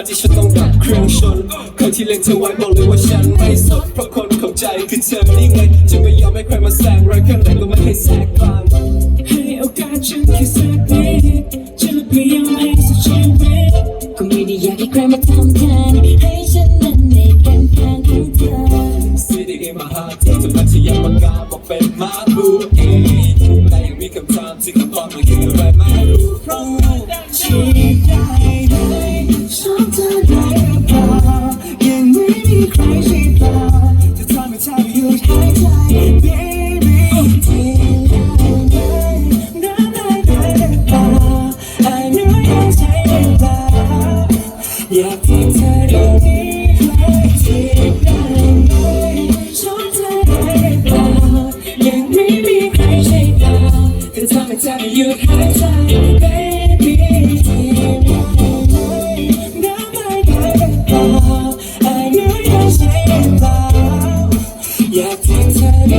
าที่ฉันต้องดับเครื่องชน คนที่เล็งเธอไว้บอกเลยว่าฉันไม่สนเพราะคนของใจคือเธอนี่ไง จะไม่ยอมให้ใครมาแซงรักแค่ไหนก็ไม่ให้แซงบ้างให้โอกาสฉันแค่สักนิดจะพยายามให้สุดชีวิตก็ไม่ได้อยากให้ใครมาทำแทนให้ฉันนั้นได้เป็นแฟนของเธอ City in my heart ที่จะมาที่ยังมากาบอกเป็นมาบูเองแต่ยังมีคำถามที่คำตอบมันคืออะไร ใครใช่เปล่าจะทำให้เธอหยุดหายใจ baby ได้ไหมรักได้ได้หรือเปล่า I know you say หรือเปล่าอยากที่เธอได้มีใครที่ได้ไหมชอบเธอได้เปล่ายังไม่มีใครใช่เปล่าจะทำให้เธอหยุดหายใจ baby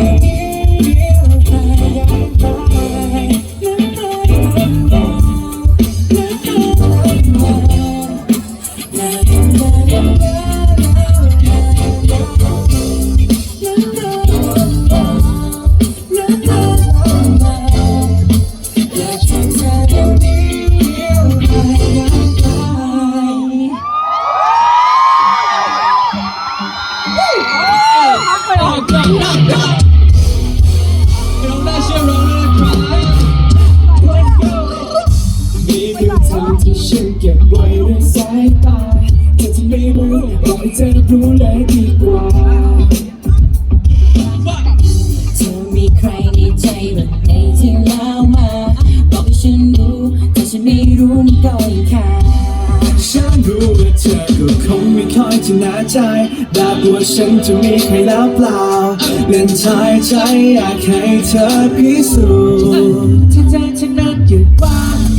yeah. เก็บไว้ในสายตาเธอจะไม่รู้บอกให้เธอรู้เลยดีกว่าเธอมีใครในใจบ้างในที่แล้วมาบอกให้ฉันรู้แต่ฉันไม่รู้มันก็ยังขาฉันรู้ว่าเธอก็คงไม่ค่อยจะน่าใจแบบว่าฉันจะมีใครแล้วเปล่าเล่นทายใจอยากให้เธอพิสูจน์ที่ใจฉันนั้นยังว่าง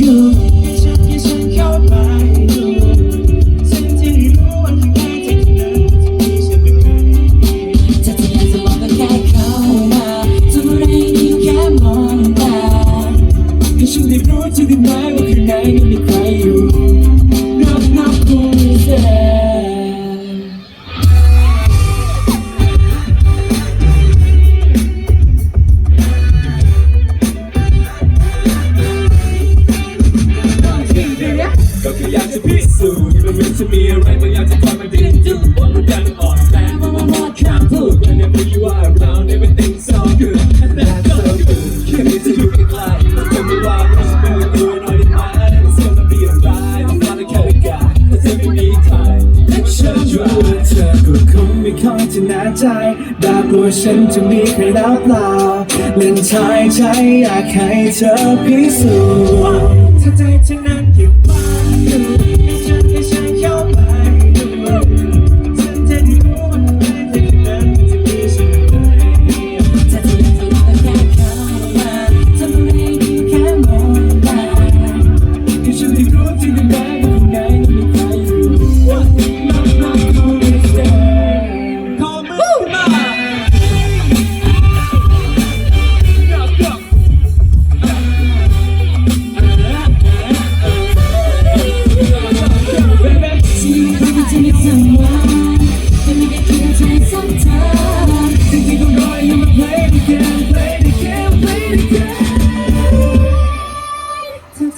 ได้รู้จะได้ไหมว่าข้างในนั้นมีใครอยู่นับนับดูเสีย ไม่มีใครฉันรู้ว่าเธอก็คงไม่ค่อยจะน่าใจแบบว่าฉันจะมีใครรับเปล่าเล่นชายใจอยากให้เธอพิสูจน์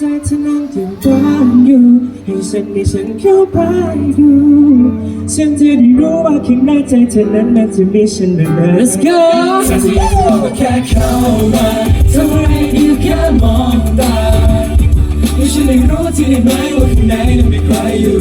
ใจเธอนั่งถึงบ้านอยู่ให้ฉันได้ฉันเข้าไปดูฉันจะได้รู้ว่าข้างในใจเธอนั้นมันจะมีฉันนั้น Let's go ฉันจะยังบอว่าแค่เข้ามาทำไมเพียงแค่มองตาให้ฉันได้รู้ที่ไหนว่าข้างในนั้นมีใครอยู่